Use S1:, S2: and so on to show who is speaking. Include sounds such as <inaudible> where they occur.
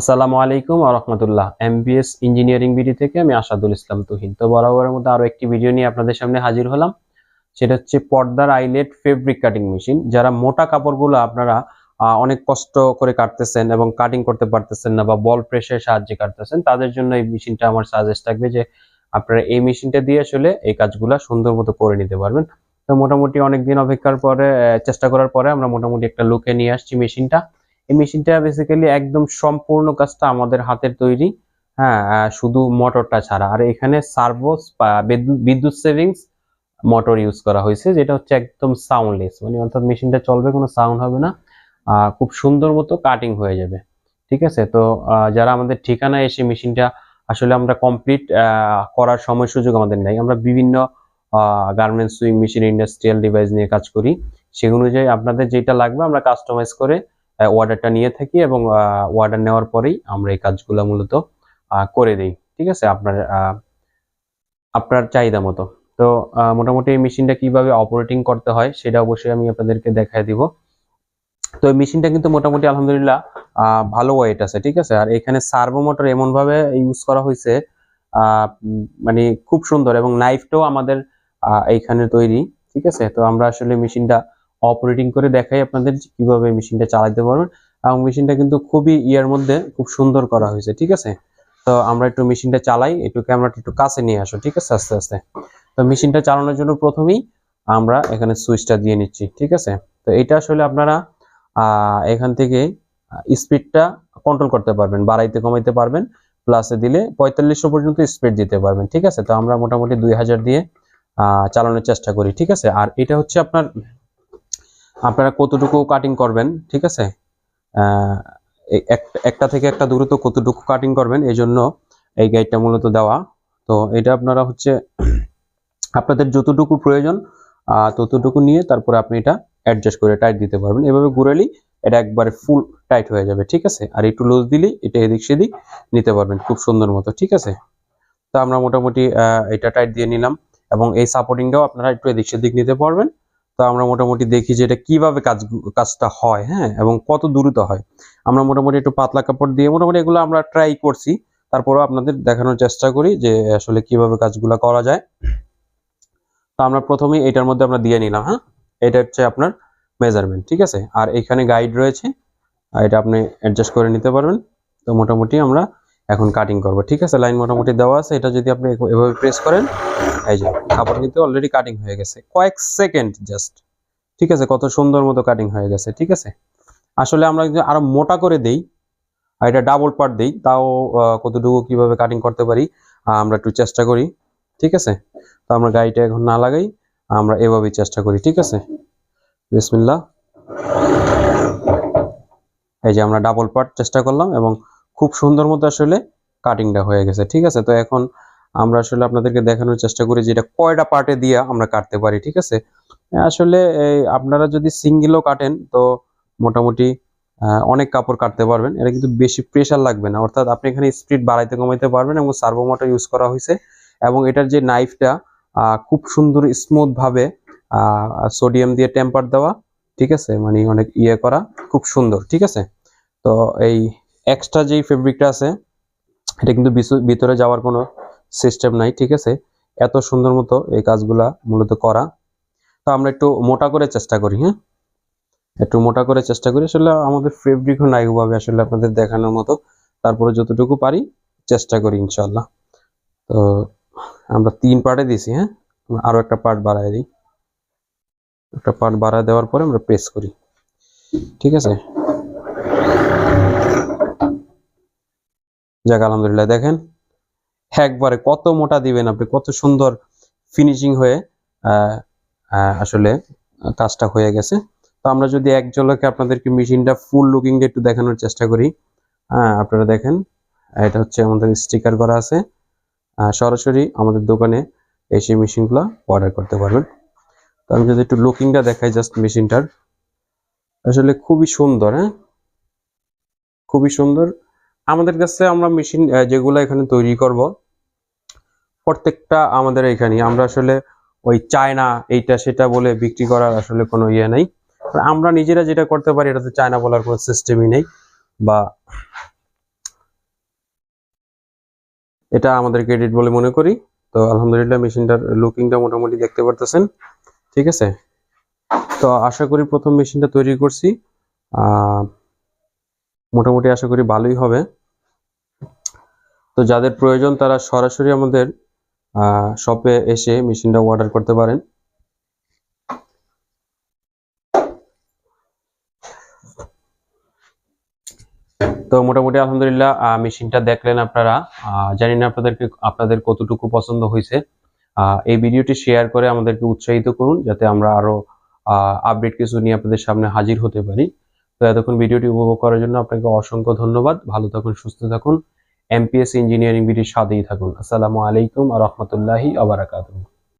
S1: আসসালামু আলাইকুম রহমতুল্লাহ। MBS engineering BD থেকে আমি আসাদুল ইসলাম তুহিন। তো বরাবরের মধ্যে আরও একটি ভিডিও নিয়ে আপনাদের সামনে হাজির হলাম। সেটা হচ্ছে পর্দার আইলেট ফেব্রিক কাটিং মেশিন যারা মোটা কাপড়গুলো আপনারা অনেক কষ্ট করে কাটতেছেন এবং কাটিং করতে পারতেছেন না বা বল প্রেসের সাহায্যে কাটতেছেন, তাদের জন্য এই মেশিনটা আমার সাজেস্ট থাকবে যে আপনারা এই মেশিনটা দিয়ে আসলে এই কাজগুলা সুন্দর মতো করে নিতে পারবেন। তো মোটামুটি অনেকদিন অপেক্ষার পরে চেষ্টা করার পরে আমরা মোটামুটি একটা লুকে নিয়ে আসছি মেশিনটা এই মেশিনটা বেসিক্যালি একদম সম্পূর্ণ কাজটা আমাদের হাতের তৈরি। হ্যাঁ শুধু মোটরটা ছাড়া। আর এখানে সার্ভোস বিদ্যুৎ সেভিংস মোটর ইউজ করা হয়েছে, যেটা হচ্ছে একদম সাউন্ডলেস মানে অর্থাৎ মেশিনটা চলবে, কোনো সাউন্ড হবে না। খুব সুন্দর মতো কাটিং হয়ে যাবে। ঠিক আছে? তো যারা আমাদের ঠিকানায় এসে মেশিনটা আসলে আমরা কমপ্লিট করার সময় সুযোগ আমাদের নেই। আমরা বিভিন্ন garments sewing machine industrial device নিয়ে কাজ করি। সেই অনুযায়ী আপনাদের যেটা লাগবে আমরা কাস্টমাইজ করে অর্ডারটা নিয়ে থাকি এবং অর্ডার নেওয়ার পরেই আমরা এই কাজগুলো মূলত করে দিই, ঠিক আছে? আপনার আপনার চাহিদা মতো। তো মোটামুটি এই মেশিনটা কীভাবে অপারেটিং করতে হয় সেটা অবশ্যই আমি আপনাদেরকে দেখায় দিব। তো এই মেশিনটা কিন্তু মোটামুটি আলহামদুলিল্লাহ ভালো ওয়েট আছে, ঠিক আছে? আর এখানে সার্ভো মোটর এমনভাবে ইউজ করা হয়েছে মানে খুব সুন্দর এবং নাইফটাও আমাদের এইখানে তৈরি, ঠিক আছে? তো আমরা আসলে মেশিনটা অপারেটিং করে দেখাই আপনাদের কীভাবে মেশিনটা চালাতে পারবেন। এবং মেশিনটা কিন্তু খুবই ইয়ার মধ্যে খুব সুন্দর করা হয়েছে, ঠিক আছে? তো আমরা একটু মেশিনটা চালাই, একটু ক্যামেরাটা একটু কাছে নিয়ে আসো, ঠিক আছে, আস্তে আস্তে। তো মেশিনটা চালানোর জন্য প্রথমেই আমরা এখানে সুইচটা দিয়ে নিচ্ছি, ঠিক আছে? তো এটা আসলে আপনারা এখান থেকে স্পিডটা কন্ট্রোল করতে পারবেন, বাড়াইতে কমাইতে পারবেন প্লাসে দিলে পঁয়তাল্লিশশো পর্যন্ত স্পিড দিতে পারবেন, ঠিক আছে? তো আমরা মোটামুটি দুই হাজার দিয়ে চালানোর চেষ্টা করি, ঠিক আছে? আর এটা হচ্ছে আপনার আপনারা কতটুকু কাটিং করবেন, ঠিক আছে? এক- একটা থেকে একটা দূরত্ব কতটুকু কাটিং করবেন, এই জন্য এই গাইডটা মূলত দেওয়া। তো এটা আপনারা হচ্ছে <clears throat> আপনাদের যতটুকু প্রয়োজন ততটুকু নিয়ে তারপরে আপনি এটা অ্যাডজাস্ট করে টাইট দিতে পারবেন। এভাবে ঘুরালেই এটা একবারে ফুল টাইট হয়ে যাবে, ঠিক আছে? আর একটু লুজ দিলেই এটা এদিক সেদিক নিতে পারবেন খুব সুন্দর মতো, ঠিক আছে? তো আমরা মোটামুটি এটা টাইট দিয়ে নিলাম এবং এই সাপোর্টিংটাও আপনারা একটু এদিক সেদিক নিতে পারবেন। তো আমরা মোটামুটি দেখি যে এটা কীভাবে কাজ, কাজটা হয় হ্যাঁ? এবং কত দ্রুত হয়। আমরা মোটামুটি একটু পাতলা কাপড় দিয়ে মোটামুটি এগুলো আমরা ট্রাই করছি। তারপরেও আপনাদের দেখানোর চেষ্টা করি যে আসলে কীভাবে কাজগুলো করা যায়। তো আমরা প্রথমেই এটার মধ্যে আমরা দিয়ে নিলাম হ্যাঁ? এটা হচ্ছে আপনার মেজারমেন্ট ঠিক আছে? আর এখানে গাইড রয়েছে। আর এটা আপনি অ্যাডজাস্ট করে নিতে পারবেন। তো মোটামুটি আমরা এখন কাটিং করব, ঠিক আছে? লাইন মোটামুটি দেওয়া আছে, এটা যদি আপনি এভাবে- প্রেস করেন, এই যে কাপড় কিন্তু অলরেডি কাটিং হয়ে গেছে। কয়েক সেকেন্ড জাস্ট ঠিক আছে? কত সুন্দর মতো কাটিং হয়ে গেছে, ঠিক আছে? আসলে আমরা যদি আরও মোটা করে দেই, আর এটা ডাবল পার্ট দেই, তাও কতটুকু কীভাবে কাটিং করতে পারি আমরা একটু চেষ্টা করি, ঠিক আছে? তো আমরা গাড়িটা এখন না লাগাই, আমরা এভাবেই চেষ্টা করি, ঠিক আছে? বিসমিল্লাহ। এই যে আমরা ডাবল পার্ট চেষ্টা করলাম এবং খুব সুন্দর মতো আসলে কাটিংটা হয়ে গেছে, ঠিক আছে? তো এখন আমরা আসলে আপনাদেরকে দেখানোর চেষ্টা করি যে এটা কয়টা পার্টে দিয়ে আমরা কাটতে পারি, ঠিক আছে? আসলে আপনারা যদি সিঙ্গেলও কাটেন, তো মোটামুটি অনেক কাপড় কাটতে পারবেন। এটা কিন্তু বেশি প্রেশার লাগবে না। অর্থাৎ আপনি এখানে স্পিড বাড়াইতে কমাইতে পারবেন এবং সার্ভোমোটর ইউজ করা হয়েছে এবং এটার যে নাইফটা খুব সুন্দর স্মুথ ভাবে সোডিয়াম দিয়ে টেম্পার দেওয়া, ঠিক আছে? মানে অনেক ইয়ে করা, খুব সুন্দর, ঠিক আছে? তো এই এক্সট্রা যেই ফেব্রিকটা আছে, এটা কিন্তু ভিতরে যাওয়ার কোনো সিস্টেম নাই, ঠিক আছে? এত সুন্দর মতো এই কাজগুলা মূলত করা। তো আমরা একটু মোটা করে চেষ্টা করি হ্যাঁ? একটু মোটা করে চেষ্টা করি, আসলে আমাদের ফেব্রিকও নাই ওভাবে আসলে আপনাদের দেখানোর মতো। তারপরে যতটুকু পারি চেষ্টা করি ইনশাল্লাহ তো আমরা তিন পার্টে দিছি হ্যাঁ? আমরা আরও একটা পার্ট বাড়ায় দিই। একটা পার্ট বাড়ায় দেওয়ার পরে আমরা প্রেস করি। ঠিক আছে? যাক, আলহামদুলিল্লাহ, দেখেন। একবারে কত মোটা দিবেন আপনি, কত সুন্দর ফিনিশিং হয়ে আসলে কাজটা হয়ে গেছে। তো আমরা যদি এক ঝলকে আপনাদেরকে মেশিনটা ফুল লুকিং একটু দেখানোর চেষ্টা করি। হ্যাঁ আপনারা দেখেন, এটা হচ্ছে আমাদের স্টিকার করা আছে। সরাসরি আমাদের দোকানে এসে মেশিনগুলো অর্ডার করতে পারবেন। তো আমি যদি একটু লুকিংটা দেখাই জাস্ট মেশিনটার। আসলে খুবই সুন্দর হ্যাঁ? খুবই সুন্দর। আমাদের কাছে আমরা মেশিন যেগুলো এখানে তৈরি করব প্রত্যেকটা আমাদের এখানে আমরা আসলে ওই চায়না এইটা সেটা বলে বিক্রি করার আসলে কোনো ইয়ে নেই। আমরা নিজেরা যেটা করতে পারি এটাতে চায়না বলার কোনো সিস্টেমই নেই বা এটা আমাদের ক্রেডিট বলে মনে করি। তো আলহামদুলিল্লাহ মেশিনটার লুকিংটা মোটামুটি দেখতে পারতেছেন। ঠিক আছে? তো আশা করি প্রথম মেশিনটা তৈরি করছি। আহ, মোটামুটি আশা করি ভালোই হবে। তো যাদের প্রয়োজন তারা সরাসরি আমাদের শপে এসে মেশিনটা অর্ডার করতে পারেন। তো মোটামুটি আলহামদুলিল্লাহ মেশিনটা দেখলেন আপনারা। জানি না আপনাদেরকে, আপনাদের কতটুকু পছন্দ হয়েছে। এই ভিডিওটি শেয়ার করে আমাদেরকে উৎসাহিত করুন, যাতে আমরা আরও আপডেট কিছু নিয়ে আপনাদের সামনে হাজির হতে পারি। তো এতক্ষণ ভিডিওটি উপভোগ করার জন্য আপনাকে অসংখ্য ধন্যবাদ। ভালো থাকুন, সুস্থ থাকুন। এমপিএস ইঞ্জিনিয়ারিং বিটির সাথেই থাকুন। আসসালামু আলাইকুম আ রহমতুল্লাহি আবরাকাতুহ